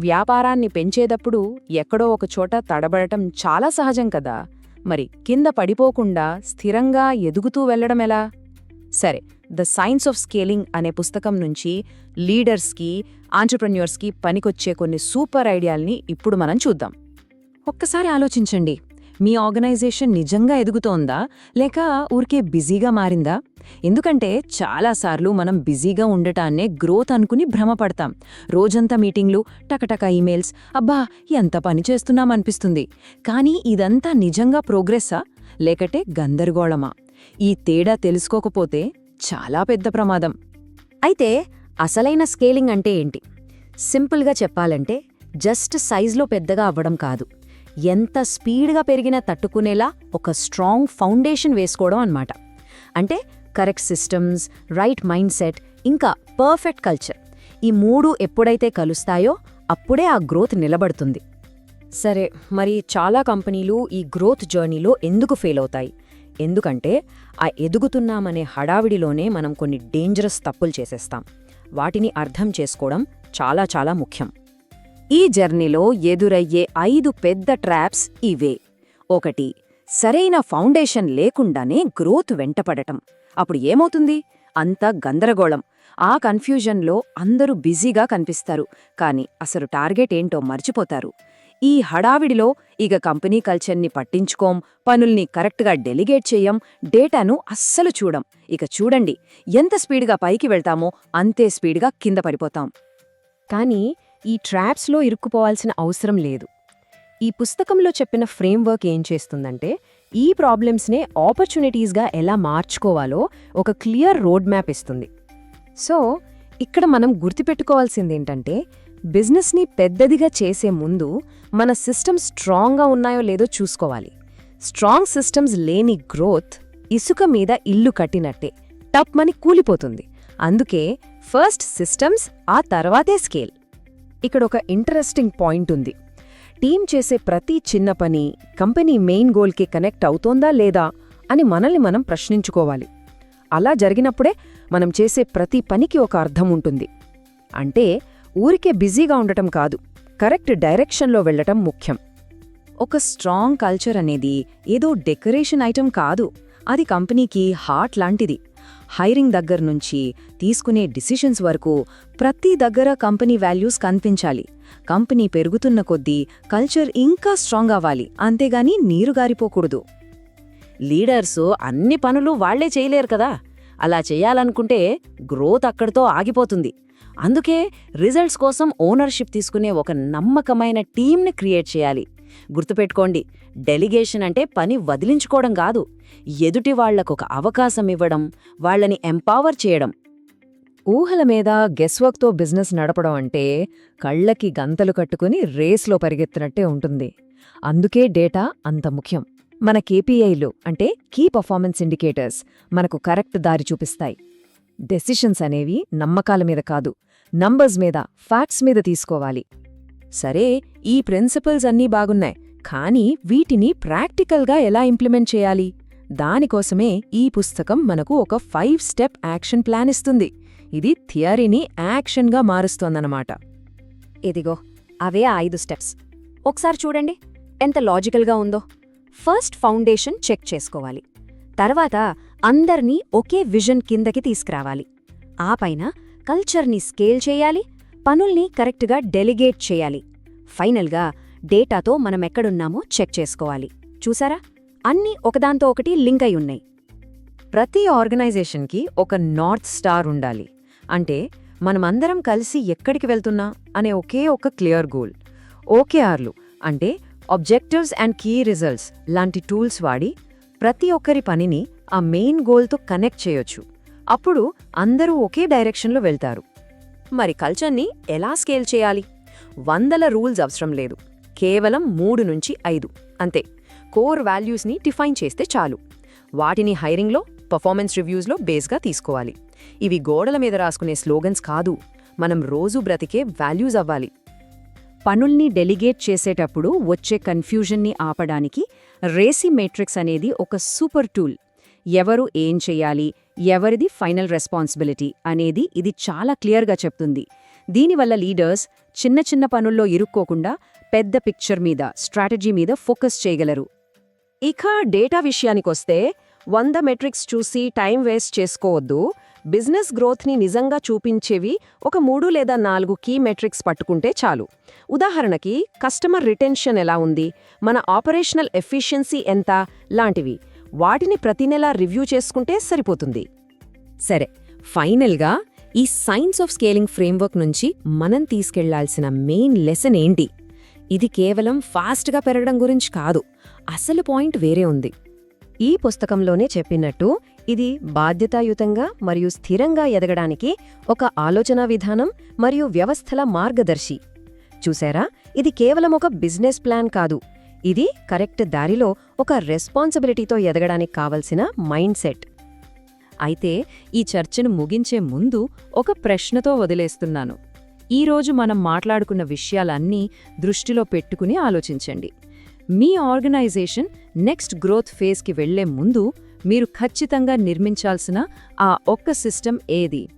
వ్యాపారాన్ని పెంచేటప్పుడు ఎక్కడో ఒకచోట తడబడటం చాలా సహజం కదా. మరి కింద పడిపోకుండా స్థిరంగా ఎదుగుతూ వెళ్ళడం ఎలా? సరే ద సైన్స్ ఆఫ్ స్కేలింగ్ అనే పుస్తకం నుంచి లీడర్స్కి ఆంటర్ప్రెన్యూర్స్కి పనికొచ్చే కొన్ని సూపర్ ఐడియాల్ని ఇప్పుడు మనం చూద్దాం. ఒక్కసారి ఆలోచించండి. మీ ఆర్గనైజేషన్ నిజంగా ఎదుగుతోందా? లేక ఊరికే బిజీగా మారిందా? ఎందుకంటే చాలాసార్లు మనం బిజీగా ఉండటాన్నే గ్రోత్ అనుకుని భ్రమపడతాం. రోజంతా మీటింగ్లు టకటక ఈమెయిల్స్ అబ్బా ఎంత పని చేస్తున్నామనిపిస్తుంది. కానీ ఇదంతా నిజంగా ప్రోగ్రెస్సా? లేకటే గందరగోళమా? ఈ తేడా తెలుసుకోకపోతే చాలా పెద్ద ప్రమాదం. అయితే అసలైన స్కేలింగ్ అంటే ఏంటి? సింపుల్గా చెప్పాలంటే జస్ట్ సైజ్లో పెద్దగా అవ్వడం కాదు. ఎంత స్పీడ్గా పెరిగినా తట్టుకునేలా ఒక స్ట్రాంగ్ ఫౌండేషన్ వేసుకోవడం అనమాట అంటే correct systems right mindset ఇంకా పర్ఫెక్ట్ కల్చర్. ఈ మూడు ఎప్పుడైతే కలుస్తాయో అప్పుడే ఆ గ్రోత్ నిలబడుతుంది. సరే మరి చాలా కంపెనీలు ఈ గ్రోత్ జర్నీలో ఎందుకు ఫెయిల్ అవుతాయి? ఎందుకంటే ఆ ఎదుగుతున్నామనే హడావిడిలోనే మనం కొన్ని డేంజరస్ తప్పులు చేసేస్తాం. వాటిని అర్థం చేసుకోవడం చాలా చాలా ముఖ్యం. ఈ జర్నీలో ఎదురయ్యే ఐదు పెద్ద ట్రాప్స్ ఇవే. ఒకటి సరైన ఫౌండేషన్ లేకుండానే గ్రోత్ వెంటపడటం. అప్పుడు ఏమవుతుంది? అంత గందరగోళం. ఆ కన్ఫ్యూజన్లో అందరూ బిజీగా కనిపిస్తారు. కాని అసలు టార్గెట్ ఏంటో మర్చిపోతారు. ఈ హడావిడిలో ఇక కంపెనీ కల్చర్ని పట్టించుకోం పనుల్ని కరెక్ట్గా డెలిగేట్ చెయ్యం డేటాను అస్సలు చూడం. ఇక చూడండి ఎంత స్పీడ్గా పైకి వెళ్తామో అంతే స్పీడ్గా కింద పడిపోతాం. కానీ ఈ ట్రాప్స్లో ఇరుక్కుపోవాల్సిన అవసరం లేదు. ఈ పుస్తకంలో చెప్పిన ఫ్రేమ్వర్క్ ఏం చేస్తుందంటే ఈ ప్రాబ్లమ్స్నే ఆపర్చునిటీస్గా ఎలా మార్చుకోవాలో ఒక క్లియర్ రోడ్ మ్యాప్ ఇస్తుంది. సో ఇక్కడ మనం గుర్తుపెట్టుకోవాల్సిందేంటంటే బిజినెస్ని పెద్దదిగా చేసే ముందు మన సిస్టమ్స్ స్ట్రాంగ్గా ఉన్నాయో లేదో చూసుకోవాలి. స్ట్రాంగ్ సిస్టమ్స్ లేని గ్రోత్ ఇసుక మీద ఇల్లు కట్టినట్టే టప్ మని కూలిపోతుంది. అందుకే ఫస్ట్ సిస్టమ్స్ ఆ తర్వాతే స్కేల్. ఇక్కడ ఒక ఇంట్రెస్టింగ్ పాయింట్ ఉంది. టీం చేసే ప్రతి చిన్న పని కంపెనీ మెయిన్ గోల్కి కనెక్ట్ అవుతోందా లేదా అని మనల్ని మనం ప్రశ్నించుకోవాలి. అలా జరిగినప్పుడే మనం చేసే ప్రతి పనికి ఒక అర్థం ఉంటుంది. అంటే ఊరికే బిజీగా ఉండటం కాదు కరెక్ట్ డైరెక్షన్లో వెళ్ళటం ముఖ్యం. ఒక స్ట్రాంగ్ కల్చర్ అనేది ఏదో డెకరేషన్ ఐటెం కాదు అది కంపెనీకి హార్ట్ లాంటిది. హైరింగ్ దగ్గర నుంచి తీసుకునే డిసిషన్స్ వరకు ప్రతి దగ్గర కంపెనీ వాల్యూస్ కనిపించాలి. కంపెనీ పెరుగుతున్న కొద్దీ కల్చర్ ఇంకా స్ట్రాంగ్ అవ్వాలి. అంతేగాని నీరుగారిపోకూడదు లీడర్స్ అన్ని పనులు వాళ్ళే చేయలేరు కదా. అలా చేయాలనుకుంటే గ్రోత్ అక్కడితో ఆగిపోతుంది. అందుకే రిజల్ట్స్ కోసం ఓనర్షిప్ తీసుకునే ఒక నమ్మకమైన టీంని క్రియేట్ చేయాలి. గుర్తుపెట్టుకోండి డెలిగేషన్ అంటే పని వదిలించుకోవడం కాదు. ఎదుటి వాళ్ళకొక అవకాశం ఇవ్వడం వాళ్ళని ఎంపవర్ చేయడం. ఊహల మీద గెస్వర్క్తో బిజినెస్ నడపడం అంటే కళ్ళకి గంతలు కట్టుకుని రేస్లో పరిగెత్తినట్టే ఉంటుంది. అందుకే డేటా అంత ముఖ్యం. మన కేపీఐలు అంటే కీ పర్ఫార్మెన్స్ ఇండికేటర్స్ మనకు కరెక్ట్ దారి చూపిస్తాయి. డెసిషన్స్ అనేవి నమ్మకాల మీద కాదు నంబర్స్ మీద ఫ్యాక్ట్స్ మీద తీసుకోవాలి. సరే ఈ ప్రిన్సిపల్స్ అన్నీ బాగున్నాయి కానీ వీటిని ప్రాక్టికల్గా ఎలా ఇంప్లిమెంట్ చేయాలి? దానికోసమే ఈ పుస్తకం మనకు ఒక ఫైవ్ స్టెప్ యాక్షన్ ప్లాన్ ఇస్తుంది. ఇది థియరీని యాక్షన్గా మారుస్తోందన్నమాట. ఇదిగో అవే ఐదు స్టెప్స్. ఒకసారి చూడండి ఎంత లాజికల్గా ఉందో. ఫస్ట్ ఫౌండేషన్ చెక్ చేసుకోవాలి. తర్వాత అందర్నీ ఒకే విజన్ కిందకి తీసుకురావాలి. ఆపైన కల్చర్ని స్కేల్ చేయాలి పనుల్ని కరెక్ట్గా డెలిగేట్ చేయాలి. ఫైనల్గా డేటాతో మనమెక్కడున్నామో చెక్ చేసుకోవాలి. చూసారా? అన్నీ ఒకదాంతో ఒకటి లింక్ అయి ఉన్నాయి. ప్రతి ఆర్గనైజేషన్కి ఒక నార్త్ స్టార్ ఉండాలి. అంటే మనమందరం కలిసి ఎక్కడికి వెళ్తున్నా అనే ఒకే ఒక క్లియర్ గోల్. ఓకేఆర్లు అంటే ఆబ్జెక్టివ్స్ అండ్ కీ రిజల్ట్స్ లాంటి టూల్స్ వాడి ప్రతి ఒక్కరి పనిని ఆ మెయిన్ గోల్తో కనెక్ట్ చేయొచ్చు. అప్పుడు అందరూ ఒకే డైరెక్షన్లో వెళ్తారు. మరి కల్చర్ని ఎలా స్కేల్ చేయాలి? వందల రూల్స్ అవసరం లేదు. కేవలం మూడు నుంచి ఐదు. అంతే. కోర్ వాల్యూస్ని డిఫైన్ చేస్తే చాలు. వాటిని హైరింగ్లో పర్ఫార్మెన్స్ రివ్యూస్లో బేస్గా తీసుకోవాలి. ఇవి గోడల మీద రాసుకునే స్లోగన్స్ కాదు. మనం రోజు బ్రతికే వాల్యూస్ అవ్వాలి. పనుల్ని డెలిగేట్ చేసేటప్పుడు వచ్చే కన్ఫ్యూజన్ని ఆపడానికి రేసి మేట్రిక్స్ అనేది ఒక సూపర్ టూల్. ఎవరు ఏం చేయాలి? ఎవరిది ఫైనల్ రెస్పాన్సిబిలిటీ అనేది ఇది చాలా క్లియర్గా చెప్తుంది. దీనివల్ల లీడర్స్ చిన్న చిన్న పనుల్లో ఇరుక్కోకుండా పెద్ద పిక్చర్ మీద స్ట్రాటజీ మీద ఫోకస్ చేయగలరు. ఇక డేటా విషయానికొస్తే వంద మెట్రిక్స్ చూసి టైం వేస్ట్ చేసుకోవద్దు. బిజినెస్ గ్రోత్ని నిజంగా చూపించేవి ఒక మూడు లేదా నాలుగు కీ మెట్రిక్స్ పట్టుకుంటే చాలు. ఉదాహరణకి కస్టమర్ రిటెన్షన్ ఎలా ఉంది? మన ఆపరేషనల్ ఎఫిషియన్సీ ఎంత? లాంటివి. వాటిని ప్రతి నెలా రివ్యూ చేసుకుంటే సరిపోతుంది. సరే ఫైనల్గా ఈ సైన్స్ ఆఫ్ స్కేలింగ్ ఫ్రేమ్వర్క్ నుంచి మనం తీసుకెళ్ళాల్సిన మెయిన్ లెసన్ ఏంటి? ఇది కేవలం ఫాస్ట్గా పెరగడం గురించి కాదు అసలు పాయింట్ వేరే ఉంది. ఈ పుస్తకంలోనే చెప్పినట్టు ఇది బాధ్యతాయుతంగా మరియు స్థిరంగా ఎదగడానికి ఒక ఆలోచనా విధానం మరియు వ్యవస్థల మార్గదర్శి. చూసారా? ఇది కేవలం ఒక బిజినెస్ ప్లాన్ కాదు ఇది కరెక్ట్ దారిలో ఒక రెస్పాన్సిబిలిటీతో ఎదగడానికి కావలసిన మైండ్ సెట్. అయితే ఈ చర్చను ముగించే ముందు ఒక ప్రశ్నతో వదిలేస్తున్నాను. ఈరోజు మనం మాట్లాడుకున్న విషయాలన్నీ దృష్టిలో పెట్టుకుని ఆలోచించండి. మీ ఆర్గనైజేషన్ నెక్స్ట్ గ్రోత్ ఫేజ్కి వెళ్ళే ముందు మీరు ఖచ్చితంగా నిర్మించాల్సిన ఆ ఒక్క సిస్టమ్ ఏది?